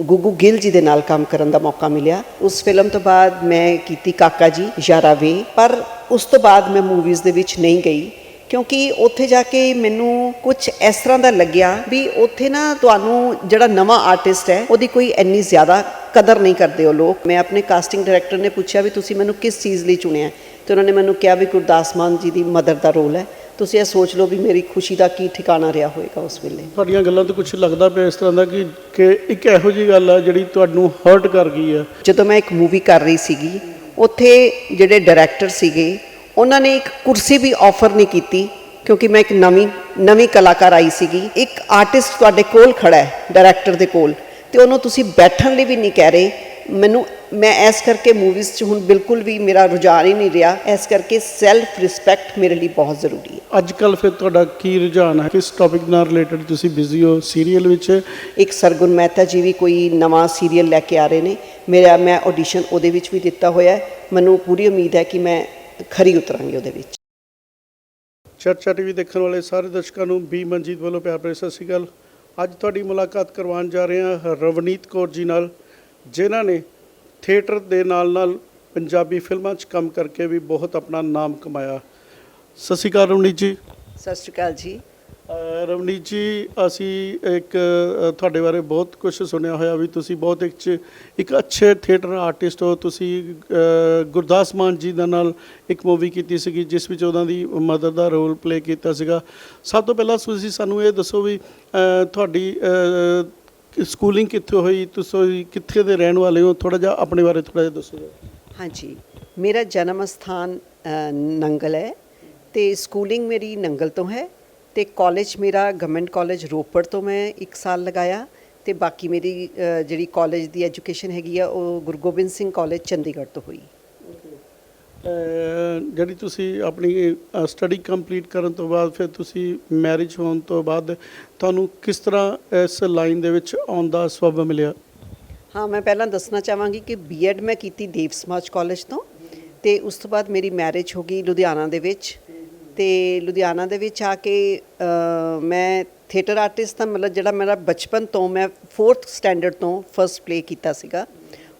ਗੁੱਗੂ ਗਿੱਲ ਜੀ ਦੇ ਨਾਲ ਕੰਮ ਕਰਨ ਦਾ ਮੌਕਾ ਮਿਲਿਆ। ਉਸ ਫਿਲਮ ਤੋਂ ਬਾਅਦ ਮੈਂ ਕੀਤੀ ਕਾਕਾ ਜੀ ਯਾਰਾਵੇ ਪਰ ਉਸ ਤੋਂ ਬਾਅਦ ਮੈਂ ਮੂਵੀਜ਼ ਦੇ ਵਿੱਚ ਨਹੀਂ ਗਈ, ਕਿਉਂਕਿ ਉੱਥੇ ਜਾ ਕੇ ਮੈਨੂੰ ਕੁਝ ਇਸ ਤਰ੍ਹਾਂ ਦਾ ਲੱਗਿਆ ਵੀ ਉੱਥੇ ਨਾ ਤੁਹਾਨੂੰ ਜਿਹੜਾ ਨਵਾਂ ਆਰਟਿਸਟ ਹੈ, ਉਹਦੀ ਕੋਈ ਇੰਨੀ ਜ਼ਿਆਦਾ ਕਦਰ ਨਹੀਂ ਕਰਦੇ ਉਹ ਲੋਕ। ਮੈਂ ਆਪਣੇ ਕਾਸਟਿੰਗ ਡਾਇਰੈਕਟਰ ਨੇ ਪੁੱਛਿਆ ਵੀ ਤੁਸੀਂ ਮੈਨੂੰ ਕਿਸ ਚੀਜ਼ ਲਈ ਚੁਣਿਆ ਤੇ ਉਹਨਾਂ ਨੇ ਮੈਨੂੰ ਕਿਹਾ ਵੀ ਗੁਰਦਾਸ ਮਾਨ ਜੀ ਦੀ ਮਦਰ ਦਾ ਰੋਲ ਹੈ। ਤੁਸੀਂ ਇਹ ਸੋਚ ਲਓ ਵੀ ਮੇਰੀ ਖੁਸ਼ੀ ਦਾ ਕੀ ਠਿਕਾਣਾ ਰਿਹਾ ਹੋਵੇਗਾ ਉਸ ਵੇਲੇ। ਤੁਹਾਡੀਆਂ ਗੱਲਾਂ ਤੋਂ ਕੁਝ ਲੱਗਦਾ ਪਿਆ ਇਸ ਤਰ੍ਹਾਂ ਦਾ ਕਿ ਕਿ ਇੱਕ ਇਹੋ ਜਿਹੀ ਗੱਲ ਆ ਜਿਹੜੀ ਤੁਹਾਨੂੰ ਹਰਟ ਕਰ ਗਈ ਆ। ਜਦੋਂ ਮੈਂ ਇੱਕ ਮੂਵੀ ਕਰ ਰਹੀ ਸੀਗੀ ਉੱਥੇ ਜਿਹੜੇ ਡਾਇਰੈਕਟਰ ਸੀਗੇ ਉਹਨਾਂ ਨੇ ਇੱਕ ਕੁਰਸੀ ਵੀ ਆਫਰ ਨਹੀਂ ਕੀਤੀ ਕਿਉਂਕਿ ਮੈਂ ਇੱਕ ਨਵੀਂ ਨਵੀਂ ਕਲਾਕਾਰ ਆਈ ਸੀਗੀ। ਇੱਕ ਆਰਟਿਸਟ ਤੁਹਾਡੇ ਕੋਲ ਖੜਾ ਹੈ ਡਾਇਰੈਕਟਰ ਦੇ ਕੋਲ ਤੇ ਉਹਨੂੰ ਤੁਸੀਂ ਬੈਠਣ ਲਈ ਵੀ ਨਹੀਂ ਕਹਿ ਰਹੇ। ਮੈਨੂੰ ਮੈਂ ਇਸ ਕਰਕੇ ਮੂਵੀਜ਼ 'ਚ ਹੁਣ ਬਿਲਕੁਲ ਵੀ ਮੇਰਾ ਰੁਝਾਨ ਹੀ ਨਹੀਂ ਰਿਹਾ। ਇਸ ਕਰਕੇ ਸੈਲਫ ਰਿਸਪੈਕਟ ਮੇਰੇ ਲਈ ਬਹੁਤ ਜ਼ਰੂਰੀ ਹੈ। ਅੱਜ ਕੱਲ ਫਿਰ ਤੁਹਾਡਾ ਕੀ ਰੁਝਾਨ ਹੈ? ਕਿਸ ਟੌਪਿਕ ਨਾਲ ਰਿਲੇਟਡ ਤੁਸੀਂ ਬਿਜ਼ੀ ਹੋ? ਸੀਰੀਅਲ ਵਿੱਚ? ਇੱਕ ਸਰਗੁਣ ਮਹਿਤਾ ਜੀ ਵੀ ਕੋਈ ਨਵਾਂ ਸੀਰੀਅਲ ਲੈ ਕੇ ਆ ਰਹੇ ਨੇ। ਮੇਰਾ ਮੈਂ ਆਡੀਸ਼ਨ ਉਹਦੇ ਵਿੱਚ ਵੀ ਦਿੱਤਾ ਹੋਇਆ ਹੈ। ਮੈਨੂੰ ਪੂਰੀ ਉਮੀਦ ਹੈ ਕਿ ਮੈਂ ਖਰੀ ਉਤਰਾਂਗੀ ਉਹਦੇ ਵਿੱਚ। ਚਰਚਾ ਟੀਵੀ ਦੇਖਣ ਵਾਲੇ ਸਾਰੇ ਦਰਸ਼ਕਾਂ ਨੂੰ ਬੀ ਮਨਜੀਤ ਵੱਲੋਂ ਪਿਆਰ ਭਰੀ ਸਤਿ ਸ਼੍ਰੀ ਅਕਾਲ। ਅੱਜ ਤੁਹਾਡੀ ਮੁਲਾਕਾਤ ਕਰਵਾਉਣ ਜਾ ਰਹੇ ਹਾਂ ਰਵਨੀਤ ਕੌਰ ਜੀ ਨਾਲ। ਜਿਨ੍ਹਾਂ ਨੇ ਥੀਏਟਰ ਦੇ ਨਾਲ-ਨਾਲ ਪੰਜਾਬੀ ਫਿਲਮਾਂ 'ਚ ਕੰਮ ਕਰਕੇ ਵੀ ਬਹੁਤ ਆਪਣਾ ਨਾਮ ਕਮਾਇਆ। ਸਤਿ ਸ਼੍ਰੀ ਅਕਾਲ ਰਵਨੀਤ ਜੀ। ਸਤਿ ਸ਼੍ਰੀ ਅਕਾਲ ਜੀ। ਰਵਨੀਤ ਜੀ ਅਸੀਂ ਇੱਕ ਤੁਹਾਡੇ ਬਾਰੇ ਬਹੁਤ ਕੁਝ ਸੁਣਿਆ ਹੋਇਆ ਵੀ ਤੁਸੀਂ ਬਹੁਤ ਇੱਕ ਇੱਕ ਅੱਛੇ ਥੀਏਟਰ ਆਰਟਿਸਟ ਹੋ। ਤੁਸੀਂ ਗੁਰਦਾਸ ਮਾਨ ਜੀ ਦੇ ਨਾਲ ਇੱਕ ਮੂਵੀ ਕੀਤੀ ਸੀਗੀ ਜਿਸ ਵਿੱਚ ਉਹਨਾਂ ਦੀ ਮਦਰ ਦਾ ਰੋਲ ਪਲੇ ਕੀਤਾ ਸੀਗਾ। ਸਭ ਤੋਂ ਪਹਿਲਾਂ ਤੁਸੀਂ ਸਾਨੂੰ ਇਹ ਦੱਸੋ ਵੀ ਤੁਹਾਡੀ ਅਹ, ਸਕੂਲਿੰਗ ਕਿੱਥੇ ਹੋਈ? ਤੁਸੀਂ ਕਿੱਥੇ ਦੇ ਰਹਿਣ ਵਾਲੇ ਹੋ? ਥੋੜਾ ਜਿਹਾ ਆਪਣੇ ਬਾਰੇ ਥੋੜਾ ਜਿਹਾ ਦੱਸੋ ਹਾਂਜੀ। ਮੇਰਾ ਜਨਮ ਸਥਾਨ ਨੰਗਲ ਹੈ ਤੇ ਸਕੂਲਿੰਗ ਮੇਰੀ ਨੰਗਲ ਤੋਂ ਹੈ ਤੇ ਕਾਲਜ ਮੇਰਾ ਗਵਰਨਮੈਂਟ ਕਾਲਜ ਰੋਪੜ ਤੋਂ ਮੈਂ 1 ਸਾਲ ਲਗਾਇਆ ਤੇ ਬਾਕੀ ਮੇਰੀ ਜਿਹੜੀ ਕਾਲਜ ਦੀ ਐਜੂਕੇਸ਼ਨ ਹੈਗੀ ਆ ਉਹ ਗੁਰੂ ਗੋਬਿੰਦ ਸਿੰਘ ਕਾਲਜ ਚੰਡੀਗੜ੍ਹ ਤੋਂ ਹੋਈ। ਜਿਹੜੀ ਤੁਸੀਂ ਆਪਣੀ ਸਟੱਡੀ ਕੰਪਲੀਟ ਕਰਨ ਤੋਂ ਬਾਅਦ ਫਿਰ ਤੁਸੀਂ ਮੈਰਿਜ ਹੋਣ ਤੋਂ ਬਾਅਦ ਤੁਹਾਨੂੰ ਕਿਸ ਤਰ੍ਹਾਂ ਇਸ ਲਾਈਨ ਦੇ ਵਿੱਚ ਆਉਣ ਦਾ ਸਬਬ ਮਿਲਿਆ? ਹਾਂ, ਮੈਂ ਪਹਿਲਾਂ ਦੱਸਣਾ ਚਾਹਾਂਗੀ ਕਿ ਬੀਐਡ ਮੈਂ ਕੀਤੀ ਦੇਵ ਸਮਾਜ ਕਾਲਜ ਤੋਂ ਤੇ ਉਸ ਤੋਂ ਬਾਅਦ ਮੇਰੀ ਮੈਰਿਜ ਹੋ ਗਈ ਲੁਧਿਆਣਾ ਦੇ ਵਿੱਚ ਤੇ ਲੁਧਿਆਣਾ ਦੇ ਵਿੱਚ ਆ ਕੇ ਮੈਂ ਥੀਏਟਰ ਆਰਟਿਸਟ ਤਾਂ ਮਤਲਬ ਜਿਹੜਾ ਮੇਰਾ ਬਚਪਨ ਤੋਂ ਮੈਂ 4th ਸਟੈਂਡਰਡ ਤੋਂ ਫਰਸਟ ਪਲੇ ਕੀਤਾ ਸੀਗਾ।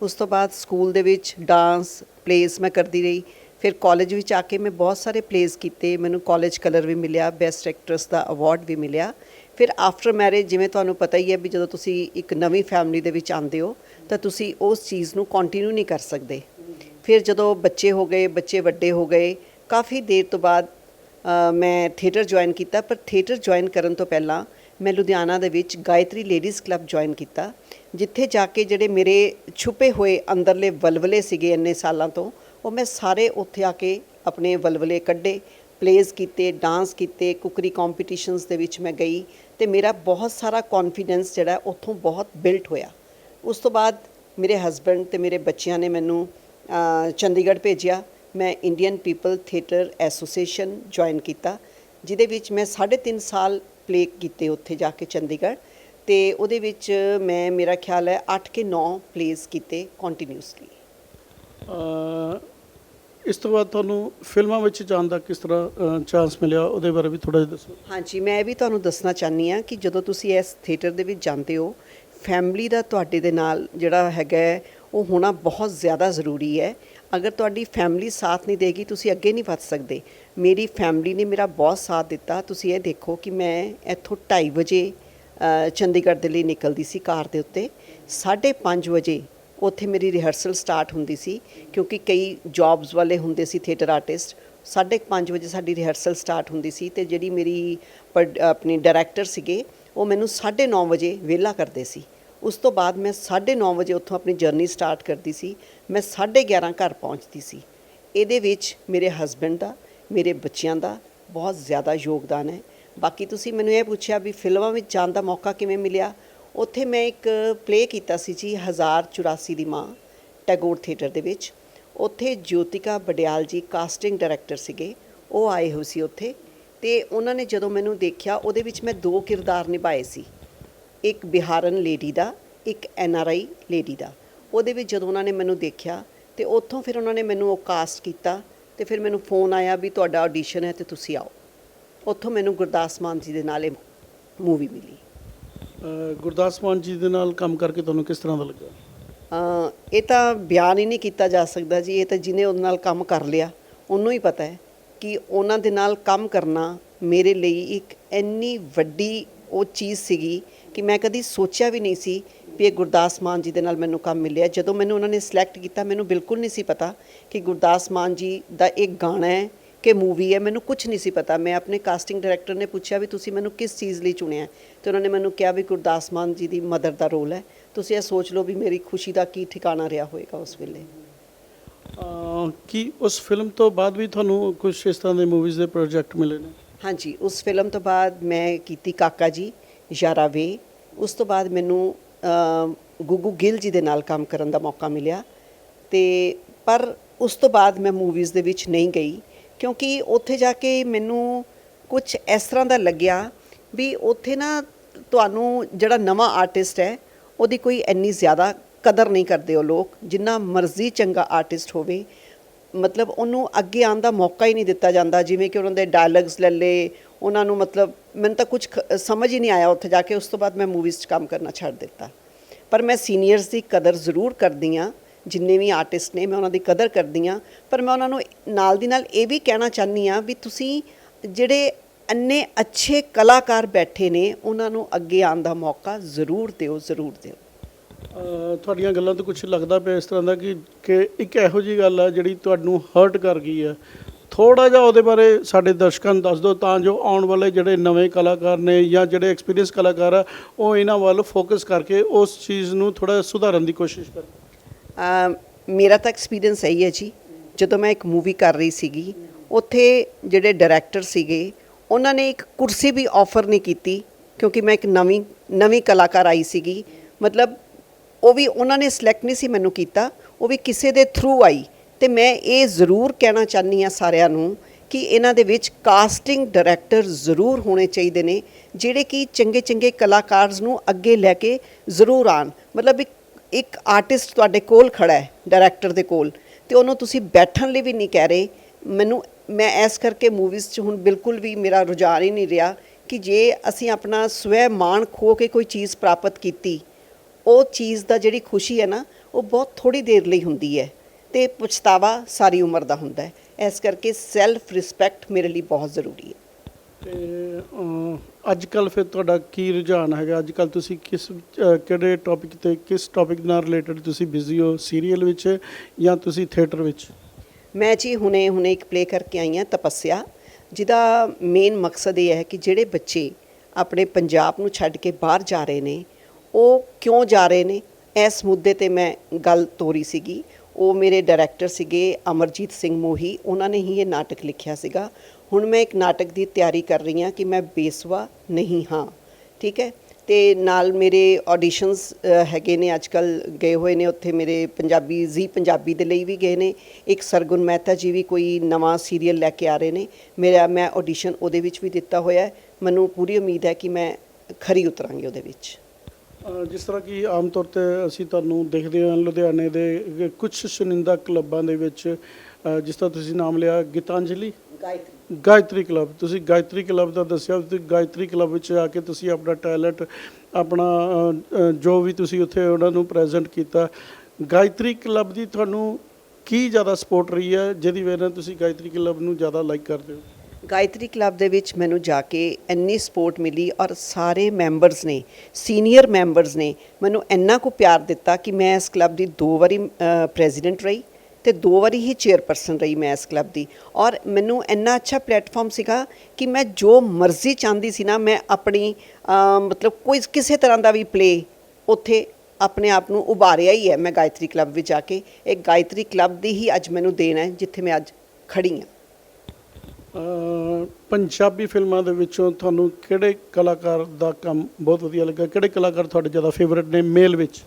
ਉਸ ਤੋਂ ਬਾਅਦ ਸਕੂਲ ਦੇ ਵਿੱਚ ਡਾਂਸ ਪਲੇਸ ਮੈਂ ਕਰਦੀ ਰਹੀ। ਫਿਰ ਕਾਲਜ ਵਿੱਚ ਆ ਕੇ ਮੈਂ ਬਹੁਤ ਸਾਰੇ ਪਲੇਸ ਕੀਤੇ, ਮੈਨੂੰ ਕਾਲਜ ਕਲਰ ਵੀ ਮਿਲਿਆ ਬੈਸਟ ਐਕਟਰਸ ਦਾ ਅਵਾਰਡ ਵੀ ਮਿਲਿਆ। ਫਿਰ ਆਫਟਰ ਮੈਰਿਜ ਜਿਵੇਂ ਤੁਹਾਨੂੰ ਪਤਾ ਹੀ ਹੈ ਵੀ ਜਦੋਂ ਤੁਸੀਂ ਇੱਕ ਨਵੀਂ ਫੈਮਿਲੀ ਦੇ ਵਿੱਚ ਆਉਂਦੇ ਹੋ, ਤਾਂ ਤੁਸੀਂ ਉਸ ਚੀਜ਼ ਨੂੰ ਕੰਟੀਨਿਊ ਨਹੀਂ ਕਰ ਸਕਦੇ। ਫਿਰ ਜਦੋਂ ਬੱਚੇ ਹੋ ਗਏ, ਬੱਚੇ ਵੱਡੇ ਹੋ ਗਏ, ਕਾਫੀ ਦੇਰ ਤੋਂ ਬਾਅਦ ਮੈਂ ਥੀਏਟਰ ਜੁਆਇਨ ਕੀਤਾ, ਪਰ ਥੀਏਟਰ ਜੁਆਇਨ ਕਰਨ ਤੋਂ ਪਹਿਲਾਂ ਮੈਂ ਲੁਧਿਆਣਾ ਦੇ ਵਿੱਚ ਗਾਇਤਰੀ ਲੇਡੀਜ਼ ਕਲੱਬ ਜੁਆਇਨ ਕੀਤਾ, ਜਿੱਥੇ ਜਾ ਕੇ ਜਿਹੜੇ ਮੇਰੇ ਛੁਪੇ ਹੋਏ ਅੰਦਰਲੇ ਵਲਵਲੇ ਸੀਗੇ ਇੰਨੇ ਸਾਲਾਂ ਤੋਂ, ਉਹ ਮੈਂ ਸਾਰੇ ਉੱਥੇ ਆ ਕੇ ਆਪਣੇ ਵਲਵਲੇ ਕੱਢੇ ਪਲੇਜ਼ ਕੀਤੇ ਡਾਂਸ ਕੀਤੇ, ਕੁਕਰੀ ਕੰਪੀਟੀਸ਼ਨਸ ਦੇ ਵਿੱਚ ਮੈਂ ਗਈ ਤੇ ਮੇਰਾ ਬਹੁਤ ਸਾਰਾ ਕੌਨਫੀਡੈਂਸ ਜਿਹੜਾ ਉੱਥੋਂ ਬਹੁਤ ਬਿਲਟ ਹੋਇਆ। ਉਸ ਤੋਂ ਬਾਅਦ ਮੇਰੇ ਹਸਬੰਡ ਤੇ ਮੇਰੇ ਬੱਚਿਆਂ ਨੇ ਮੈਨੂੰ ਚੰਡੀਗੜ੍ਹ ਭੇਜਿਆ। ਮੈਂ Indian people theatre association join ਕੀਤਾ, ਜਿਹਦੇ ਵਿੱਚ ਮੈਂ 3.5 ਸਾਲ ਪਲੇ ਕੀਤੇ ਉੱਥੇ ਜਾ ਕੇ ਚੰਡੀਗੜ੍ਹ ਤੇ ਉਹਦੇ ਵਿੱਚ ਮੈਂ, ਮੇਰਾ ਖਿਆਲ ਹੈ 8 ਕੇ 9 ਪਲੇਸ ਕੀਤੇ ਕੰਟੀਨਿਊਸਲੀ ਇਸ ਤੋਂ ਬਾਅਦ ਤੁਹਾਨੂੰ ਫਿਲਮਾਂ ਵਿੱਚ ਜਾਣ ਦਾ ਕਿਸ ਤਰ੍ਹਾਂ ਚਾਂਸ ਮਿਲਿਆ ਉਹਦੇ ਬਾਰੇ ਵੀ ਥੋੜਾ ਜਿਹਾ ਦੱਸੋ। ਹਾਂਜੀ ਮੈਂ ਇਹ ਵੀ ਤੁਹਾਨੂੰ ਦੱਸਣਾ ਚਾਹਨੀ ਆ ਕਿ ਜਦੋਂ ਤੁਸੀਂ ਇਸ ਥੀਏਟਰ ਦੇ ਵਿੱਚ ਜਾਂਦੇ ਹੋ ਫੈਮਿਲੀ ਦਾ ਤੁਹਾਡੇ ਦੇ ਨਾਲ ਜਿਹੜਾ ਹੈਗਾ ਹੈ, ਉਹ ਹੋਣਾ ਬਹੁਤ ਜ਼ਿਆਦਾ ਜ਼ਰੂਰੀ ਹੈ। ਅਗਰ ਤੁਹਾਡੀ ਫੈਮਿਲੀ ਸਾਥ ਨਹੀਂ ਦੇਗੀ ਤੁਸੀਂ ਅੱਗੇ ਨਹੀਂ ਵੱਧ ਸਕਦੇ। ਮੇਰੀ ਫੈਮਿਲੀ ਨੇ ਮੇਰਾ ਬਹੁਤ ਸਾਥ ਦਿੱਤਾ। ਤੁਸੀਂ ਇਹ ਦੇਖੋ ਕਿ ਮੈਂ ਇੱਥੋਂ 2:30 ਵਜੇ ਚੰਡੀਗੜ੍ਹ ਦੇ ਲਈ ਨਿਕਲਦੀ ਸੀ ਕਾਰ ਦੇ ਉੱਤੇ। 5:30 ਵਜੇ ਉੱਥੇ ਮੇਰੀ ਰਿਹਰਸਲ ਸਟਾਰਟ ਹੁੰਦੀ ਸੀ, ਕਿਉਂਕਿ ਕਈ ਜੌਬਸ ਵਾਲੇ ਹੁੰਦੇ ਸੀ ਥੀਏਟਰ ਆਰਟਿਸਟ 5:30 ਵਜੇ ਸਾਡੀ ਰਿਹਰਸਲ ਸਟਾਰਟ ਹੁੰਦੀ ਸੀ ਤੇ ਜਿਹੜੀ ਮੇਰੀ ਪਰ- ਆਪਣੀ ਡਾਇਰੈਕਟਰ ਸੀਗੇ, ਉਹ ਮੈਨੂੰ 9:30 ਵਜੇ ਵਿਹਲਾ ਕਰਦੇ ਸੀ। ਉਸ ਤੋਂ ਬਾਅਦ ਮੈਂ 9:30 ਵਜੇ ਉੱਥੋਂ ਆਪਣੀ ਜਰਨੀ ਸਟਾਰਟ ਕਰਦੀ ਸੀ, ਮੈਂ 11:30 ਘਰ ਪਹੁੰਚਦੀ ਸੀ। ਇਹਦੇ ਵਿੱਚ ਮੇਰੇ ਹਸਬੰਡ ਦਾ, ਮੇਰੇ ਬੱਚਿਆਂ ਦਾ ਬਹੁਤ ਜ਼ਿਆਦਾ ਯੋਗਦਾਨ ਹੈ। ਬਾਕੀ ਤੁਸੀਂ ਮੈਨੂੰ ਇਹ ਪੁੱਛਿਆ ਵੀ ਫਿਲਮਾਂ ਵਿੱਚ ਜਾਣ ਦਾ ਮੌਕਾ ਕਿਵੇਂ ਮਿਲਿਆ? ਉੱਥੇ ਮੈਂ ਇੱਕ ਪਲੇ ਕੀਤਾ ਸੀ ਜੀ 1084 ਦੀ ਮਾਂ, ਟੈਗੋਰ ਥੀਏਟਰ ਦੇ ਵਿੱਚ। ਉੱਥੇ ਜੋਤਿਕਾ ਬਡਿਆਲ ਜੀ ਕਾਸਟਿੰਗ ਡਾਇਰੈਕਟਰ ਸੀਗੇ, ਉਹ ਆਏ ਹੋਏ ਸੀ ਉੱਥੇ। ਤੇ ਉਹਨਾਂ ਨੇ ਜਦੋਂ ਮੈਨੂੰ ਦੇਖਿਆ, ਉਹਦੇ ਵਿੱਚ ਮੈਂ ਦੋ ਕਿਰਦਾਰ ਨਿਭਾਏ ਸੀ। ਇੱਕ ਬਿਹਾਰਨ ਲੇਡੀ ਦਾ, ਇੱਕ ਐਨ ਆਰ ਆਈ ਲੇਡੀ ਦਾ। ਉਹਦੇ ਵਿੱਚ ਜਦੋਂ ਉਹਨਾਂ ਨੇ ਮੈਨੂੰ ਦੇਖਿਆ, ਤੇ ਉੱਥੋਂ ਫਿਰ ਉਹਨਾਂ ਨੇ ਮੈਨੂੰ ਉਹ ਕਾਸਟ ਕੀਤਾ, ਤੇ ਫਿਰ ਮੈਨੂੰ ਫੋਨ ਆਇਆ ਵੀ ਤੁਹਾਡਾ ਆਡੀਸ਼ਨ ਹੈ ਤੇ ਤੁਸੀਂ ਆਓ। ਉੱਥੋਂ ਮੈਨੂੰ ਗੁਰਦਾਸ ਮਾਨ ਜੀ ਦੇ ਨਾਲ ਇਹ ਮੂਵੀ ਮਿਲੀ। ਗੁਰਦਾਸ ਮਾਨ ਜੀ ਦੇ ਨਾਲ ਕੰਮ ਕਰਕੇ ਤੁਹਾਨੂੰ ਕਿਸ ਤਰ੍ਹਾਂ ਦਾ ਲੱਗਾ? ਇਹ ਤਾਂ ਬਿਆਨ ਹੀ ਨਹੀਂ ਕੀਤਾ ਜਾ ਸਕਦਾ ਜੀ, ਇਹ ਤਾਂ ਜਿਹਨੇ ਉਹਦੇ ਨਾਲ ਕੰਮ ਕਰ ਲਿਆ, ਉਹਨੂੰ ਹੀ ਪਤਾ ਹੈ ਕਿ ਉਹਨਾਂ ਦੇ ਨਾਲ ਕੰਮ ਕਰਨਾ ਮੇਰੇ ਲਈ ਇੱਕ ਇੰਨੀ ਵੱਡੀ ਉਹ ਚੀਜ਼ ਸੀਗੀ ਕਿ ਮੈਂ ਕਦੀ ਸੋਚਿਆ ਵੀ ਨਹੀਂ ਸੀ ਵੀ ਇਹ ਗੁਰਦਾਸ ਮਾਨ ਜੀ ਦੇ ਨਾਲ ਮੈਨੂੰ ਕੰਮ ਮਿਲਿਆ। ਜਦੋਂ ਮੈਨੂੰ ਉਹਨਾਂ ਨੇ ਸਿਲੈਕਟ ਕੀਤਾ, ਮੈਨੂੰ ਬਿਲਕੁਲ ਨਹੀਂ ਸੀ ਪਤਾ ਕਿ ਗੁਰਦਾਸ ਮਾਨ ਜੀ ਦਾ ਇੱਕ ਗਾਣਾ ਹੈ ਕਿ ਮੂਵੀ ਹੈ ਮੈਨੂੰ ਕੁਝ ਨਹੀਂ ਸੀ ਪਤਾ। ਮੈਂ ਆਪਣੇ ਕਾਸਟਿੰਗ ਡਾਇਰੈਕਟਰ ਨੇ ਪੁੱਛਿਆ ਵੀ ਤੁਸੀਂ ਮੈਨੂੰ ਕਿਸ ਚੀਜ਼ ਲਈ ਚੁਣਿਆ ਤੇ ਉਹਨਾਂ ਨੇ ਮੈਨੂੰ ਕਿਹਾ ਵੀ ਗੁਰਦਾਸ ਮਾਨ ਜੀ ਦੀ ਮਦਰ ਦਾ ਰੋਲ ਹੈ। ਤੁਸੀਂ ਇਹ ਸੋਚ ਲਓ ਵੀ ਮੇਰੀ ਖੁਸ਼ੀ ਦਾ ਕੀ ਠਿਕਾਣਾ ਰਿਹਾ ਹੋਵੇਗਾ ਉਸ ਵੇਲੇ। ਕੀ ਉਸ ਫਿਲਮ ਤੋਂ ਬਾਅਦ ਵੀ ਤੁਹਾਨੂੰ ਕੁਝ ਇਸ ਤਰ੍ਹਾਂ ਦੇ ਮੂਵੀਜ਼ ਦੇ ਪ੍ਰੋਜੈਕਟ ਮਿਲੇ ਨੇ? ਹਾਂਜੀ ਉਸ ਫਿਲਮ ਤੋਂ ਬਾਅਦ ਮੈਂ ਕੀਤੀ ਕਾਕਾ ਜੀ ਯਾਰਾ ਵੇ। ਉਸ ਤੋਂ ਬਾਅਦ ਮੈਨੂੰ ਗੁੱਗੂ ਗਿੱਲ ਜੀ ਦੇ ਨਾਲ ਕੰਮ ਕਰਨ ਦਾ ਮੌਕਾ ਮਿਲਿਆ। ਤੇ ਪਰ ਉਸ ਤੋਂ ਬਾਅਦ ਮੈਂ ਮੂਵੀਜ਼ ਦੇ ਵਿੱਚ ਨਹੀਂ ਗਈ। ਕਿਉਂਕਿ ਉੱਥੇ ਜਾ ਕੇ ਮੈਨੂੰ ਕੁਝ ਇਸ ਤਰ੍ਹਾਂ ਦਾ ਲੱਗਿਆ ਵੀ ਉੱਥੇ ਨਾ ਤੁਹਾਨੂੰ ਜਿਹੜਾ ਨਵਾਂ ਆਰਟਿਸਟ ਹੈ, ਉਹਦੀ ਕੋਈ ਇੰਨੀ ਜ਼ਿਆਦਾ ਕਦਰ ਨਹੀਂ ਕਰਦੇ ਉਹ ਲੋਕ, ਜਿੰਨਾ ਮਰਜ਼ੀ ਚੰਗਾ ਆਰਟਿਸਟ ਹੋਵੇ। ਮਤਲਬ ਉਹਨੂੰ ਅੱਗੇ ਆਉਣ ਦਾ ਮੌਕਾ ਹੀ ਨਹੀਂ ਦਿੱਤਾ ਜਾਂਦਾ, ਜਿਵੇਂ ਕਿ ਉਹਨਾਂ ਦੇ ਡਾਇਲੌਗਸ ਲੈ ਲੇ ਉਹਨਾਂ ਨੂੰ ਮਤਲਬ ਮੈਨੂੰ ਤਾਂ ਕੁਝ ਸਮਝ ਹੀ ਨਹੀਂ ਆਇਆ ਉੱਥੇ ਜਾ ਕੇ, ਉਸ ਤੋਂ ਬਾਅਦ ਮੈਂ ਮੂਵੀਜ਼ 'ਚ ਕੰਮ ਕਰਨਾ ਛੱਡ ਦਿੱਤਾ। ਪਰ ਮੈਂ ਸੀਨੀਅਰਸ ਦੀ ਕਦਰ ਜ਼ਰੂਰ ਕਰਦੀ ਹਾਂ। ਜਿੰਨੇ ਵੀ ਆਰਟਿਸਟ ਨੇ, ਮੈਂ ਉਹਨਾਂ ਦੀ ਕਦਰ ਕਰਦੀ ਹਾਂ। ਪਰ ਮੈਂ ਉਹਨਾਂ ਨੂੰ ਨਾਲ ਦੀ ਨਾਲ ਇਹ ਵੀ ਕਹਿਣਾ ਚਾਹੁੰਦੀ ਹਾਂ ਵੀ ਤੁਸੀਂ ਜਿਹੜੇ ਅੰਨੇ ਅੱਛੇ ਕਲਾਕਾਰ ਬੈਠੇ ਨੇ, ਉਹਨਾਂ ਨੂੰ ਅੱਗੇ ਆਉਣ ਦਾ ਮੌਕਾ ਜ਼ਰੂਰ ਦਿਓ ਜ਼ਰੂਰ ਦਿਓ। ਤੁਹਾਡੀਆਂ ਗੱਲਾਂ ਤੋਂ ਕੁਝ ਲੱਗਦਾ ਪਿਆ ਇਸ ਤਰ੍ਹਾਂ ਦਾ ਕਿ ਕਿ ਇੱਕ ਇਹੋ ਜੀ ਗੱਲ ਆ ਜਿਹੜੀ ਤੁਹਾਨੂੰ ਹਰਟ ਕਰ ਗਈ ਹੈ ਥੋੜਾ ਜਿਹਾ ਉਹਦੇ ਬਾਰੇ ਸਾਡੇ ਦਰਸ਼ਕਾਂ ਨੂੰ ਦੱਸ ਦਿਓ, ਤਾਂ ਜੋ ਆਉਣ ਵਾਲੇ ਜਿਹੜੇ ਨਵੇਂ ਕਲਾਕਾਰ ਨੇ ਜਾਂ ਜਿਹੜੇ ਐਕਸਪੀਰੀਅੰਸ ਕਲਾਕਾਰ ਆ, ਉਹ ਇਹਨਾਂ ਵੱਲ ਫੋਕਸ ਕਰਕੇ ਉਸ ਚੀਜ਼ ਨੂੰ ਥੋੜਾ ਸੁਧਾਰਨ ਦੀ ਕੋਸ਼ਿਸ਼ ਕਰਨ। ਮੇਰਾ ਤਾਂ ਐਕਸਪੀਰੀਅੰਸ ਇਹੀ ਹੈ ਜੀ, ਜਦੋਂ ਮੈਂ ਇੱਕ ਮੂਵੀ ਕਰ ਰਹੀ ਸੀਗੀ, ਉੱਥੇ ਜਿਹੜੇ ਡਾਇਰੈਕਟਰ ਸੀਗੇ, ਉਹਨਾਂ ਨੇ ਇੱਕ ਕੁਰਸੀ ਵੀ ਆਫਰ ਨਹੀਂ ਕੀਤੀ, ਕਿਉਂਕਿ ਮੈਂ ਇੱਕ ਨਵੀਂ ਨਵੀਂ ਕਲਾਕਾਰ ਆਈ ਸੀਗੀ। ਮਤਲਬ ਉਹ ਵੀ ਉਹਨਾਂ ਨੇ ਸਿਲੈਕਟ ਨਹੀਂ ਸੀ ਮੈਨੂੰ ਕੀਤਾ, ਉਹ ਵੀ ਕਿਸੇ ਦੇ ਥਰੂ ਆਈ। ਤੇ ਮੈਂ ਇਹ ਜ਼ਰੂਰ ਕਹਿਣਾ ਚਾਹਨੀ ਆ ਸਾਰਿਆਂ ਨੂੰ ਕਿ ਇਹਨਾਂ ਦੇ ਵਿੱਚ ਕਾਸਟਿੰਗ ਡਾਇਰੈਕਟਰ ਜ਼ਰੂਰ ਹੋਣੇ ਚਾਹੀਦੇ ਨੇ, ਜਿਹੜੇ ਕਿ ਚੰਗੇ ਚੰਗੇ ਕਲਾਕਾਰਸ ਨੂੰ ਅੱਗੇ ਲੈ ਕੇ ਜ਼ਰੂਰ ਆਣ ਮਤਲਬ ਇੱਕ ਇੱਕ ਆਰਟਿਸਟ ਤੁਹਾਡੇ ਕੋਲ ਖੜਾ ਹੈ ਡਾਇਰੈਕਟਰ ਦੇ ਕੋਲ, ਤੇ ਉਹਨੂੰ ਤੁਸੀਂ ਬੈਠਣ ਲਈ ਵੀ ਨਹੀਂ ਕਹਿ ਰਹੇ। ਮੈਨੂੰ, ਮੈਂ ਇਸ ਕਰਕੇ ਮੂਵੀਜ਼ 'ਚ ਹੁਣ ਬਿਲਕੁਲ ਵੀ ਮੇਰਾ ਰੁਝਾਨ ਹੀ ਨਹੀਂ ਰਿਹਾ ਕਿ ਜੇ ਅਸੀਂ ਆਪਣਾ ਸਵੈ ਮਾਣ ਖੋ ਕੇ ਕੋਈ ਚੀਜ਼ ਪ੍ਰਾਪਤ ਕੀਤੀ, ਉਹ ਚੀਜ਼ ਦਾ ਜਿਹੜੀ ਖੁਸ਼ੀ ਹੈ ਨਾ, ਉਹ ਬਹੁਤ ਥੋੜੀ ਦੇਰ ਲਈ ਹੁੰਦੀ ਹੈ ਤੇ ਪਛਤਾਵਾ ਸਾਰੀ ਉਮਰ ਦਾ ਹੁੰਦਾ ਹੈ। ਇਸ ਕਰਕੇ ਸੈਲਫ ਰਿਸਪੈਕਟ ਮੇਰੇ ਲਈ ਬਹੁਤ ਜ਼ਰੂਰੀ ਹੈ। ਤੇ ਅੱਜ ਕੱਲ ਫਿਰ ਤੁਹਾਡਾ ਕੀ ਰੁਝਾਨ ਹੈਗਾ? ਅੱਜ ਕੱਲ ਤੁਸੀਂ ਕਿਸ ਕਿਹੜੇ ਟੌਪਿਕ ਤੇ, ਕਿਸ ਟੌਪਿਕ ਨਾਲ ਰਿਲੇਟਡ ਤੁਸੀਂ ਬਿਜ਼ੀ ਹੋ? ਸੀਰੀਅਲ ਵਿੱਚ ਜਾਂ ਤੁਸੀਂ ਥੀਏਟਰ ਵਿੱਚ? ਮੈਂ ਜੀ ਹੁਣੇ ਹੁਣੇ ਇੱਕ ਪਲੇ ਕਰਕੇ ਆਈ ਹਾਂ, ਤਪੱਸਿਆ, ਜਿਹਦਾ ਮੇਨ ਮਕਸਦ ਇਹ ਹੈ ਕਿ ਜਿਹੜੇ ਬੱਚੇ ਆਪਣੇ ਪੰਜਾਬ ਨੂੰ ਛੱਡ ਕੇ ਬਾਹਰ ਜਾ ਰਹੇ ਨੇ, ਉਹ ਕਿਉਂ ਜਾ ਰਹੇ ਨੇ? ਇਸ ਮੁੱਦੇ ਤੇ ਮੈਂ ਗੱਲ ਤੋਰੀ ਸੀਗੀ। ਉਹ ਮੇਰੇ ਡਾਇਰੈਕਟਰ ਸੀਗੇ ਅਮਰਜੀਤ ਸਿੰਘ ਮੋਹੀ, ਉਹਨਾਂ ਨੇ ਹੀ ਇਹ ਨਾਟਕ ਲਿਖਿਆ ਸੀਗਾ। ਹੁਣ ਮੈਂ ਇੱਕ ਨਾਟਕ ਦੀ ਤਿਆਰੀ ਕਰ ਰਹੀ ਹਾਂ ਕਿ ਮੈਂ ਬੇਸਵਾ ਨਹੀਂ ਹਾਂ, ਠੀਕ ਹੈ? ਤੇ ਨਾਲ ਮੇਰੇ ਆਡੀਸ਼ਨਸ ਹੈਗੇ ਨੇ ਅੱਜ ਅੱਜਕੱਲ ਗਏ ਹੋਏ ਨੇ, ਉੱਥੇ ਮੇਰੇ ਪੰਜਾਬੀ, ਜ਼ੀ ਪੰਜਾਬੀ ਦੇ ਲਈ ਵੀ ਗਏ ਨੇ। ਇੱਕ ਸਰਗੁਣ ਮਹਿਤਾ ਜੀ ਵੀ ਕੋਈ ਨਵਾਂ ਸੀਰੀਅਲ ਲੈ ਕੇ ਆ ਰਹੇ ਨੇ। ਮੇਰਾ, ਮੈਂ ਆਡੀਸ਼ਨ ਉਹਦੇ ਵਿੱਚ ਵੀ ਦਿੱਤਾ ਹੋਇਆ ਮੈਨੂੰ ਪੂਰੀ ਉਮੀਦ ਹੈ ਕਿ ਮੈਂ ਖਰੀ ਉਤਰਾਂਗੀ ਉਹਦੇ ਵਿੱਚ। ਜਿਸ ਤਰ੍ਹਾਂ ਕਿ ਆਮ ਤੌਰ ਤੇ ਅਸੀਂ ਤੁਹਾਨੂੰ ਦੇਖਦੇ ਹਾਂ ਲੁਧਿਆਣੇ ਦੇ ਕੁਝ ਸੁਨਿੰਦਾ ਕਲੱਬਾਂ ਦੇ ਵਿੱਚ ਜਿਸ ਤਰ੍ਹਾਂ ਤੁਸੀਂ ਨਾਮ ਲਿਆ, ਗੀਤਾਂਜਲੀ ਗਾਇਤਰੀ। ਗਾਇਤਰੀ ਕਲੱਬ ਤੁਸੀਂ ਗਾਇਤਰੀ ਕਲੱਬ ਦਾ ਦੱਸਿਆ ਤੁਸੀਂ ਗਾਇਤਰੀ ਕਲੱਬ ਵਿੱਚ ਆ ਕੇ ਤੁਸੀਂ ਆਪਣਾ ਟੈਲੈਂਟ ਆਪਣਾ ਅ, ਅ, ਜੋ ਵੀ ਤੁਸੀਂ ਉੱਥੇ ਉਹਨਾਂ ਨੂੰ ਪ੍ਰੈਜ਼ੈਂਟ ਕੀਤਾ। ਗਾਇਤਰੀ ਕਲੱਬ ਦੀ ਤੁਹਾਨੂੰ ਕੀ ਜ਼ਿਆਦਾ ਸਪੋਰਟ ਰਹੀ ਹੈ ਜਿਹਦੀ ਵਜ੍ਹਾ ਨਾਲ ਤੁਸੀਂ ਗਾਇਤਰੀ ਕਲੱਬ ਨੂੰ ਜ਼ਿਆਦਾ ਲਾਈਕ ਕਰਦੇ ਹੋ? ਗਾਇਤਰੀ ਕਲੱਬ ਦੇ ਵਿੱਚ ਮੈਨੂੰ ਜਾ ਕੇ ਇੰਨੀ ਸਪੋਰਟ ਮਿਲੀ ਔਰ ਸਾਰੇ ਮੈਂਬਰਸ ਨੇ ਸੀਨੀਅਰ ਮੈਂਬਰਸ ਨੇ ਮੈਨੂੰ ਇੰਨਾ ਕੁ ਪਿਆਰ ਦਿੱਤਾ ਕਿ ਮੈਂ ਇਸ ਕਲੱਬ ਦੀ ਦੋ ਵਾਰੀ ਪ੍ਰੈਜ਼ੀਡੈਂਟ ਰਹੀ। ਤੇ ਦੋ ਵਾਰੀ ਹੀ ਚੇਅਰਪਰਸਨ ਰਹੀ ਮੈਂ ਇਸ ਕਲੱਬ ਦੀ। ਔਰ ਮੈਨੂੰ ਇੰਨਾ ਅੱਛਾ ਪਲੇਟਫਾਰਮ ਸੀਗਾ ਕਿ ਮੈਂ ਜੋ ਮਰਜ਼ੀ ਚਾਹੁੰਦੀ ਸੀ ਨਾ, ਮੈਂ ਆਪਣੀ ਮਤਲਬ ਕੋਈ ਕਿਸੇ ਤਰ੍ਹਾਂ ਦਾ ਵੀ ਪਲੇ ਉੱਥੇ ਆਪਣੇ ਆਪ ਨੂੰ ਉਭਾਰਿਆ ਹੀ ਹੈ ਮੈਂ ਗਾਇਤਰੀ ਕਲੱਬ ਵਿੱਚ ਜਾ ਕੇ। ਇਹ ਗਾਇਤਰੀ ਕਲੱਬ ਦੀ ਹੀ ਅੱਜ ਮੈਨੂੰ ਦੇਣ ਹੈ, ਜਿੱਥੇ ਮੈਂ ਅੱਜ ਖੜੀ ਹਾਂ। ਪੰਜਾਬੀ ਫਿਲਮਾਂ ਦੇ ਵਿੱਚੋਂ ਤੁਹਾਨੂੰ ਕਿਹੜੇ ਕਲਾਕਾਰ ਦਾ ਕੰਮ ਬਹੁਤ ਵਧੀਆ ਲੱਗਾ? ਕਿਹੜੇ ਕਲਾਕਾਰ ਤੁਹਾਡੇ ਜ਼ਿਆਦਾ ਫੇਵਰਿਟ ਨੇ ਮੇਲ ਵਿੱਚ?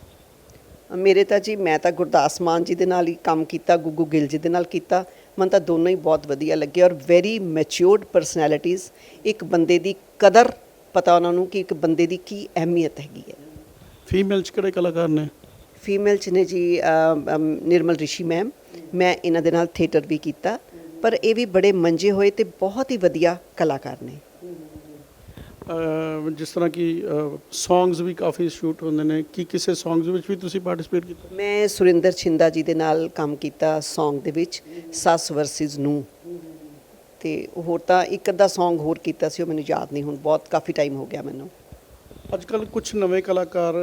ਮੇਰੇ ਤਾਂ ਜੀ ਮੈਂ ਤਾਂ ਗੁਰਦਾਸ ਮਾਨ ਜੀ ਦੇ ਨਾਲ ਹੀ ਕੰਮ ਕੀਤਾ ਗੁੱਗੂ ਗਿੱਲ ਜੀ ਦੇ ਨਾਲ ਕੀਤਾ। ਮੈਨੂੰ ਤਾਂ ਦੋਨੋਂ ਹੀ ਬਹੁਤ ਵਧੀਆ ਲੱਗੇ ਔਰ ਵੈਰੀ ਮੈਚਿਓਰਡ ਪਰਸਨੈਲਿਟੀਜ਼ ਇੱਕ ਬੰਦੇ ਦੀ ਕਦਰ ਪਤਾ ਉਹਨਾਂ ਨੂੰ ਕਿ ਇੱਕ ਬੰਦੇ ਦੀ ਕੀ ਅਹਿਮੀਅਤ ਹੈਗੀ ਹੈ। ਫੀਮੇਲ ਚ ਕਿਹੜੇ ਕਲਾਕਾਰ ਨੇ? ਫੀਮੇਲ ਚ ਨੇ ਜੀ ਨਿਰਮਲ ਰਿਸ਼ੀ ਮੈਮ ਮੈਂ ਇਹਨਾਂ ਦੇ ਨਾਲ ਥੀਏਟਰ ਵੀ ਕੀਤਾ ਪਰ ਇਹ ਵੀ ਬੜੇ ਮੰਜੇ ਹੋਏ ਤੇ ਬਹੁਤ ਹੀ ਵਧੀਆ ਕਲਾਕਾਰ ਨੇ। ਜਿਸ ਤਰ੍ਹਾਂ ਕਿ ਸੌਂਗਸ ਵੀ ਕਾਫੀ ਸ਼ੂਟ ਹੁੰਦੇ ਨੇ। ਕੀ ਕਿਸੇ ਸੌਂਗਸ ਵਿੱਚ ਵੀ ਤੁਸੀਂ ਪਾਰਟਿਸਿਪੇਟ ਕੀਤਾ? ਮੈਂ ਸੁਰਿੰਦਰ ਛਿੰਦਾ ਜੀ ਦੇ ਨਾਲ ਕੰਮ ਕੀਤਾ Song ਦੇ ਵਿੱਚ ਸੱਸ ਵਰਸਿਸ ਨੂੰ। ਤੇ ਹੋਰ ਤਾਂ ਇੱਕ ਅੱਧਾ Song ਹੋਰ ਕੀਤਾ ਸੀ ਉਹ ਮੈਨੂੰ ਯਾਦ ਨਹੀਂ ਹੁਣ ਬਹੁਤ ਕਾਫੀ ਟਾਈਮ ਹੋ ਗਿਆ ਮੈਨੂੰ। ਅੱਜ ਕੱਲ ਕੁਝ ਨਵੇਂ ਕਲਾਕਾਰ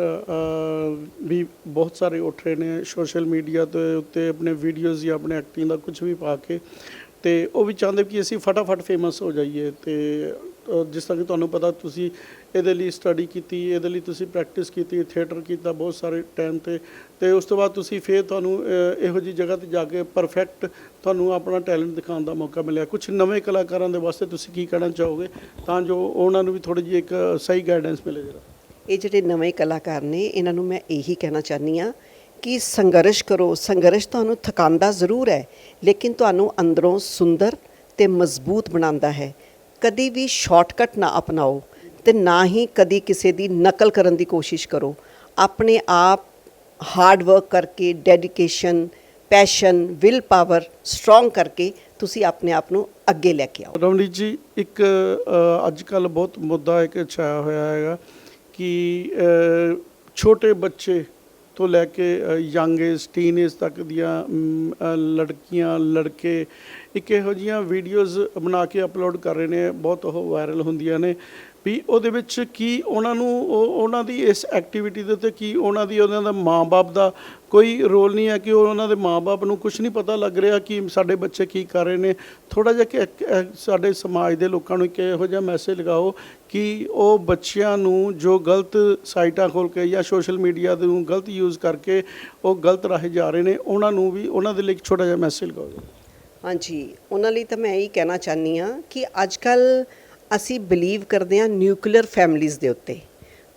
ਵੀ ਬਹੁਤ ਸਾਰੇ ਉੱਠ ਰਹੇ ਨੇ ਸੋਸ਼ਲ ਮੀਡੀਆ ਤੇ ਉੱਤੇ ਆਪਣੇ ਵੀਡੀਓਜ਼ ਜਾਂ ਆਪਣੇ ਐਕਟਿੰਗ ਦਾ ਕੁਝ ਵੀ ਪਾ ਕੇ। ਤੇ ਉਹ ਵੀ ਚਾਹੁੰਦੇ ਕਿ ਅਸੀਂ ਫਟਾਫਟ ਫੇਮਸ ਹੋ ਜਾਈਏ ਤੇ ਜਿਸ ਤਰ੍ਹਾਂ ਕਿ ਤੁਹਾਨੂੰ ਪਤਾ ਤੁਸੀਂ ਇਹਦੇ ਲਈ ਸਟੱਡੀ ਕੀਤੀ, ਇਹਦੇ ਲਈ ਤੁਸੀਂ ਪ੍ਰੈਕਟਿਸ ਕੀਤੀ ਥੀਏਟਰ ਕੀਤਾ ਬਹੁਤ ਸਾਰੇ ਟਾਈਮ ਤੇ। ਤੇ ਉਸ ਤੋਂ ਬਾਅਦ ਤੁਸੀਂ ਫੇਰ ਤੁਹਾਨੂੰ ਇਹੋ ਜੀ ਜਗ੍ਹਾ ਤੇ ਜਾ ਕੇ ਪਰਫੈਕਟ ਤੁਹਾਨੂੰ ਆਪਣਾ ਟੈਲੈਂਟ ਦਿਖਾਉਣ ਦਾ ਮੌਕਾ ਮਿਲਿਆ। ਕੁਝ ਨਵੇਂ ਕਲਾਕਾਰਾਂ ਦੇ ਵਾਸਤੇ ਤੁਸੀਂ ਕੀ ਕਹਿਣਾ ਚਾਹੋਗੇ? ਤਾਂ ਜੋ ਉਹਨਾਂ ਨੂੰ ਵੀ ਥੋੜੀ ਜਿਹੀ ਇੱਕ ਸਹੀ ਗਾਈਡੈਂਸ ਮਿਲੇ ਜਰਾ। ਇਹ ਜਿਹੜੇ ਨਵੇਂ ਕਲਾਕਾਰ ਨੇ, ਇਹਨਾਂ ਨੂੰ ਮੈਂ ਇਹੀ ਕਹਿਣਾ ਚਾਹਨੀ ਆ ਕਿ ਸੰਘਰਸ਼ ਕਰੋ। ਸੰਘਰਸ਼ ਤੁਹਾਨੂੰ ਥਕਾਉਂਦਾ ਜ਼ਰੂਰ ਹੈ, ਲੇਕਿਨ ਤੁਹਾਨੂੰ ਅੰਦਰੋਂ ਸੁੰਦਰ ਤੇ ਮਜ਼ਬੂਤ ਬਣਾਉਂਦਾ ਹੈ। ਕਦੀ ਵੀ ਸ਼ਾਰਟਕਟ ਨਾ ਅਪਣਾਓ ਤੇ ਨਾ ਹੀ ਕਦੀ ਕਿਸੇ ਦੀ ਨਕਲ ਕਰਨ ਦੀ ਕੋਸ਼ਿਸ਼ ਕਰੋ। ਆਪਣੇ ਆਪ ਹਾਰਡ ਵਰਕ ਕਰਕੇ dedication passion will power strong ਕਰਕੇ ਤੁਸੀਂ ਆਪਣੇ ਆਪ ਨੂੰ ਅੱਗੇ ਲੈ ਕੇ ਆਓ। ਰਮਨੀਤ ਜੀ, ਇੱਕ ਅੱਜ ਕੱਲ ਬਹੁਤ ਮੁੱਦਾ ਇੱਕ ਛਾਇਆ ਹੋਇਆ ਹੈਗਾ ਕਿ ਛੋਟੇ ਬੱਚੇ ਤੋਂ ਲੈ ਕੇ ਯੰਗ ਏਜ ਟੀਨ ਏਜ ਤੱਕ ਦੀਆਂ ਲੜਕੀਆਂ, ਲੜਕੇ ਇੱਕ ਇਹੋ ਜੀਆਂ ਵੀਡੀਓਜ਼ ਬਣਾ ਕੇ ਅਪਲੋਡ ਕਰ ਰਹੇ ਨੇ, ਬਹੁਤ ਉਹ ਵਾਇਰਲ ਹੁੰਦੀਆਂ ਨੇ। ਵੀ ਉਹਦੇ ਵਿੱਚ ਕੀ ਉਹਨਾਂ ਨੂੰ, ਉਹ- ਉਹਨਾਂ ਦੀ ਇਸ ਐਕਟੀਵਿਟੀ ਦੇ ਉੱਤੇ ਕੀ ਉਹਨਾਂ ਦੀ ਉਹਨਾਂ ਦਾ ਮਾਂ-ਬਾਪ ਦਾ ਕੋਈ ਰੋਲ ਨਹੀਂ ਹੈ ਕਿ ਉਹ ਉਹਨਾਂ ਦੇ ਮਾਂ-ਬਾਪ ਨੂੰ ਕੁਝ ਨਹੀਂ ਪਤਾ ਲੱਗ ਰਿਹਾ ਕਿ ਸਾਡੇ ਬੱਚੇ ਕੀ ਕਰ ਰਹੇ ਨੇ। ਥੋੜਾ ਜਿਹਾ ਕਿ ਇੱਕ- ਸਾਡੇ ਸਮਾਜ ਦੇ ਲੋਕਾਂ ਨੂੰ ਇੱਕ ਇਹੋ ਜਿਹਾ ਮੈਸੇਜ ਲਗਾਓ ਕਿ ਉਹ ਬੱਚਿਆਂ ਨੂੰ ਜੋ ਗਲਤ ਸਾਈਟਾਂ ਖੋਲ ਕੇ ਜਾਂ ਸੋਸ਼ਲ ਮੀਡੀਆ ਨੂੰ ਗਲਤ ਯੂਜ਼ ਕਰਕੇ ਉਹ ਗਲਤ ਰਾਹੇ ਜਾ ਰਹੇ ਨੇ, ਉਹਨਾਂ ਨੂੰ ਵੀ, ਉਹਨਾਂ ਦੇ ਲਈ ਇੱਕ ਛੋਟਾ ਜਿਹਾ ਮੈਸੇਜ ਲਗਾਓ। ਹਾਂਜੀ, ਉਹਨਾਂ ਲਈ ਤਾਂ ਮੈਂ ਇਹੀ ਕਹਿਣਾ ਚਾਹਨੀ ਆ ਕਿ ਅੱਜ ਕੱਲ ਅਸੀਂ ਬਲੀਵ ਕਰਦੇ ਹਾਂ ਨਿਊਕਲੀਅਰ ਫੈਮਲੀਆਂ ਦੇ ਉੱਤੇ।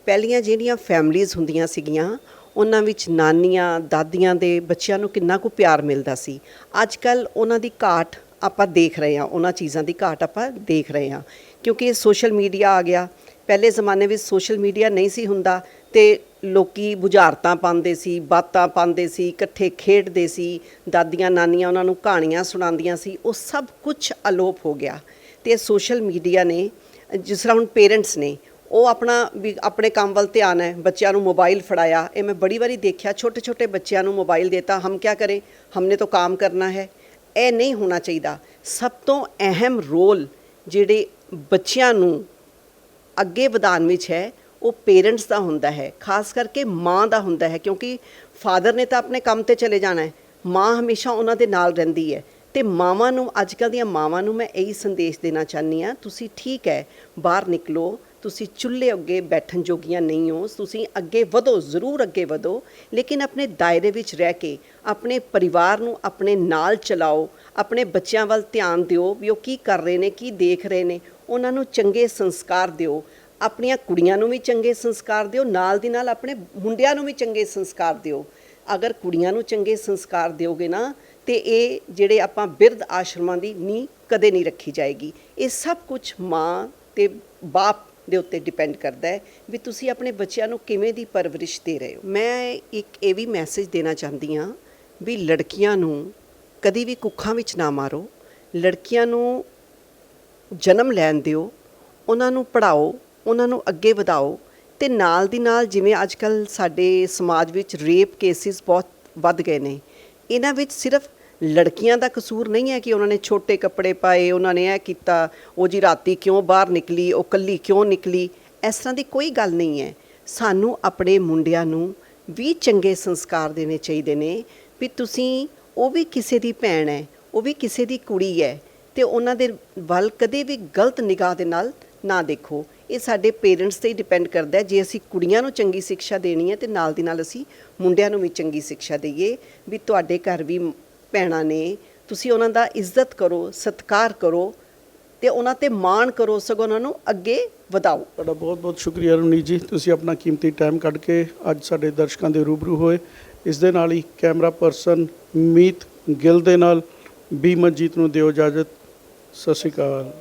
ਪਹਿਲੀਆਂ ਜਿਹੜੀਆਂ ਫੈਮਲੀਆਂ ਹੁੰਦੀਆਂ ਸੀਗੀਆਂ, ਉਹਨਾਂ ਵਿੱਚ ਨਾਨੀਆਂ, ਦਾਦੀਆਂ ਦੇ ਬੱਚਿਆਂ ਨੂੰ ਕਿੰਨਾ ਕੁ ਪਿਆਰ ਮਿਲਦਾ ਸੀ। ਅੱਜ ਕੱਲ ਉਹਨਾਂ ਦੀ ਘਾਟ ਆਪਾਂ ਦੇਖ ਰਹੇ ਹਾਂ, ਉਹਨਾਂ ਚੀਜ਼ਾਂ ਦੀ ਘਾਟ ਆਪਾਂ ਦੇਖ ਰਹੇ ਹਾਂ। ਕਿਉਂਕਿ ਸੋਸ਼ਲ ਮੀਡੀਆ ਆ ਗਿਆ। ਪਹਿਲੇ ਜ਼ਮਾਨੇ ਵਿੱਚ ਸੋਸ਼ਲ ਮੀਡੀਆ ਨਹੀਂ ਸੀ ਹੁੰਦਾ ਤੇ ਲੋਕੀ ਬੁਝਾਰਤਾਂ ਪਾਉਂਦੇ ਸੀ, ਬਾਤਾਂ ਪਾਉਂਦੇ ਸੀ, ਇਕੱਠੇ ਖੇਡਦੇ ਸੀ, ਦਾਦੀਆਂ ਨਾਨੀਆਂ ਉਹਨਾਂ ਨੂੰ ਕਹਾਣੀਆਂ ਸੁਣਾਉਂਦੀਆਂ ਸੀ, ਉਹ ਸਭ ਕੁਝ ਅਲੋਪ ਹੋ ਗਿਆ। ਤੇ ਸੋਸ਼ਲ ਮੀਡੀਆ ਨੇ, ਜਿਸ ਤਰ੍ਹਾਂ ਹੁਣ ਪੇਰੈਂਟਸ ਨੇ, ਉਹ ਆਪਣਾ ਵੀ ਆਪਣੇ ਕੰਮ ਵੱਲ ਧਿਆਨ ਹੈ, ਬੱਚਿਆਂ ਨੂੰ ਮੋਬਾਈਲ ਫੜਾਇਆ। ਇਹ ਮੈਂ ਬੜੀ ਵਾਰੀ ਦੇਖਿਆ ਛੋਟੇ ਛੋਟੇ ਬੱਚਿਆਂ ਨੂੰ ਮੋਬਾਈਲ ਦੇਤਾ, ਹਮ ਕੀ ਕਰੇ? ਹਮਨੇ ਤਾਂ ਕੰਮ ਕਰਨਾ ਹੈ। ਇਹ ਨਹੀਂ ਹੋਣਾ ਚਾਹੀਦਾ। ਸਭ ਤੋਂ ਅਹਿਮ ਰੋਲ ਜਿਹੜੇ ਬੱਚਿਆਂ ਨੂੰ ਅੱਗੇ ਵਧਾਉਣ ਵਿੱਚ ਹੈ ਉਹ ਪੇਰੈਂਟਸ ਦਾ ਹੁੰਦਾ ਹੈ, ਖਾਸ ਕਰਕੇ ਮਾਂ ਦਾ ਹੁੰਦਾ ਹੈ, ਕਿਉਂਕਿ ਫਾਦਰ ਨੇ ਤਾਂ ਆਪਣੇ ਕੰਮ ਤੇ ਚਲੇ ਜਾਣਾ ਹੈ, ਮਾਂ ਹਮੇਸ਼ਾ ਉਹਨਾਂ ਦੇ ਨਾਲ ਰਹਿੰਦੀ ਹੈ। ਤੇ ਮਾਵਾਂ ਨੂੰ ਅੱਜ ਕੱਲ੍ਹ ਦੀਆਂ ਮਾਵਾਂ ਨੂੰ ਮੈਂ ਇਹੀ ਸੰਦੇਸ਼ ਦੇਣਾ ਚਾਹਨੀ ਆ ਤੁਸੀਂ ਠੀਕ ਹੈ, ਬਾਹਰ ਨਿਕਲੋ, ਤੁਸੀਂ ਚੁੱਲ੍ਹੇ ਅੱਗੇ ਬੈਠਣ ਜੋਗੀਆਂ ਨਹੀਂ ਹੋ, ਤੁਸੀਂ ਅੱਗੇ ਵਧੋ, ਜ਼ਰੂਰ ਅੱਗੇ ਵਧੋ, ਲੇਕਿਨ ਆਪਣੇ ਦਾਇਰੇ ਵਿੱਚ ਰਹਿ ਕੇ, ਆਪਣੇ ਪਰਿਵਾਰ ਨੂੰ ਆਪਣੇ ਨਾਲ ਚਲਾਓ, ਆਪਣੇ ਬੱਚਿਆਂ ਵੱਲ ਧਿਆਨ ਦਿਓ ਵੀ ਉਹ ਕੀ ਕਰ ਰਹੇ ਨੇ, ਕੀ ਦੇਖ ਰਹੇ ਨੇ, ਉਹਨਾਂ ਨੂੰ ਚੰਗੇ ਸੰਸਕਾਰ ਦਿਓ। ਆਪਣੀਆਂ ਕੁੜੀਆਂ ਨੂੰ ਵੀ ਚੰਗੇ ਸੰਸਕਾਰ ਦਿਓ, ਨਾਲ ਦੀ ਨਾਲ ਆਪਣੇ ਮੁੰਡਿਆਂ ਨੂੰ ਵੀ ਚੰਗੇ ਸੰਸਕਾਰ ਦਿਓ। ਅਗਰ ਕੁੜੀਆਂ ਨੂੰ ਚੰਗੇ ਸੰਸਕਾਰ ਦਿਓਗੇ ਨਾ, ਤੇ ਇਹ ਜਿਹੜੇ ਆਪਾਂ ਬਿਰਧ ਆਸ਼ਰਮਾਂ ਦੀ ਨੀ ਕਦੇ ਨਹੀਂ ਰੱਖੀ ਜਾਏਗੀ। ਇਹ ਸਭ ਕੁਝ ਮਾਂ ਤੇ ਬਾਪ ਦੇ ਉੱਤੇ ਡਿਪੈਂਡ ਕਰਦਾ ਹੈ ਵੀ ਤੁਸੀਂ ਆਪਣੇ ਬੱਚਿਆਂ ਨੂੰ ਕਿਵੇਂ ਦੀ ਪਰਵਰਿਸ਼ ਦੇ ਰਹੇ ਹੋ। ਮੈਂ ਇੱਕ ਇਹ ਵੀ ਮੈਸੇਜ ਦੇਣਾ ਚਾਹੁੰਦੀ ਹਾਂ ਵੀ ਲੜਕੀਆਂ ਨੂੰ ਕਦੀ ਵੀ ਕੁੱਖਾਂ ਵਿੱਚ ਨਾ ਮਾਰੋ। ਲੜਕੀਆਂ ਨੂੰ ਜਨਮ ਲੈਣ ਦਿਓ, ਉਹਨਾਂ ਨੂੰ ਪੜ੍ਹਾਓ ਉਹਨਾਂ ਨੂੰ ਅੱਗੇ ਵਧਾਓ ਤੇ ਨਾਲ ਦੀ ਨਾਲ ਜਿਵੇਂ ਅੱਜ ਕੱਲ ਸਾਡੇ ਸਮਾਜ ਵਿੱਚ ਰੇਪ ਕੇਸਿਸ ਬਹੁਤ ਵੱਧ ਗਏ ਨੇ, ਇਹਨਾਂ ਵਿੱਚ ਸਿਰਫ ਲੜਕੀਆਂ ਦਾ ਕਸੂਰ ਨਹੀਂ ਹੈ ਕਿ ਉਹਨਾਂ ਨੇ ਛੋਟੇ ਕੱਪੜੇ ਪਾਏ, ਉਹਨਾਂ ਨੇ ਇਹ ਕੀਤਾ, ਉਹ ਜੀ ਰਾਤੀ ਕਿਉਂ ਬਾਹਰ ਨਿਕਲੀ, ਉਹ ਕੱਲੀ ਕਿਉਂ ਨਿਕਲੀ, ਇਸ ਤਰ੍ਹਾਂ ਦੀ ਕੋਈ ਗੱਲ ਨਹੀਂ ਹੈ। ਸਾਨੂੰ ਆਪਣੇ ਮੁੰਡਿਆਂ ਨੂੰ ਵੀ ਚੰਗੇ ਸੰਸਕਾਰ ਦੇਣੇ ਚਾਹੀਦੇ ਨੇ ਵੀ ਤੁਸੀਂ ਉਹ ਵੀ ਕਿਸੇ ਦੀ ਭੈਣ ਹੈ, ਉਹ ਵੀ ਕਿਸੇ ਦੀ ਕੁੜੀ ਹੈ ਤੇ ਉਹਨਾਂ ਦੇ ਵੱਲ ਕਦੇ ਵੀ ਗਲਤ ਨਿਗਾਹ ਦੇ ਨਾਲ ਨਾ ਦੇਖੋ। ਇਹ ਸਾਡੇ ਪੇਰੈਂਟਸ ਤੇ ਹੀ ਡਿਪੈਂਡ ਕਰਦਾ ਹੈ। ਜੇ ਅਸੀਂ ਕੁੜੀਆਂ ਨੂੰ ਚੰਗੀ ਸਿੱਖਿਆ ਦੇਣੀ ਹੈ ਤੇ ਨਾਲ ਦੀ ਨਾਲ ਅਸੀਂ ਮੁੰਡਿਆਂ ਨੂੰ ਵੀ ਚੰਗੀ ਸਿੱਖਿਆ ਦਈਏ ਵੀ ਤੁਹਾਡੇ ਘਰ ਵੀ ਭੈਣਾਂ ਨੇ, ਤੁਸੀਂ ਉਹਨਾਂ ਦਾ ਇੱਜ਼ਤ ਕਰੋ, ਸਤਿਕਾਰ ਕਰੋ ਤੇ ਉਹਨਾਂ ਤੇ ਮਾਣ ਕਰੋ, ਸਗੋਂ ਉਹਨਾਂ ਨੂੰ ਅੱਗੇ ਵਧਾਓ। ਤੁਹਾਡਾ ਬਹੁਤ ਬਹੁਤ ਸ਼ੁਕਰੀਆ ਰਮਨੀਤ ਜੀ। ਤੁਸੀਂ ਆਪਣਾ ਕੀਮਤੀ ਟਾਈਮ ਕੱਢ ਕੇ ਅੱਜ ਸਾਡੇ ਦਰਸ਼ਕਾਂ ਦੇ ਰੂਬਰੂ ਹੋਏ। ਇਸ ਦੇ ਨਾਲ ਹੀ ਕੈਮਰਾ ਪਰਸਨ ਮੀਤ ਗਿੱਲ ਦੇ ਨਾਲ ਬੀ ਮਨਜੀਤ ਨੂੰ ਦਿਓ ਇਜਾਜ਼ਤ। ਸਤਿ ਸ਼੍ਰੀ ਅਕਾਲ।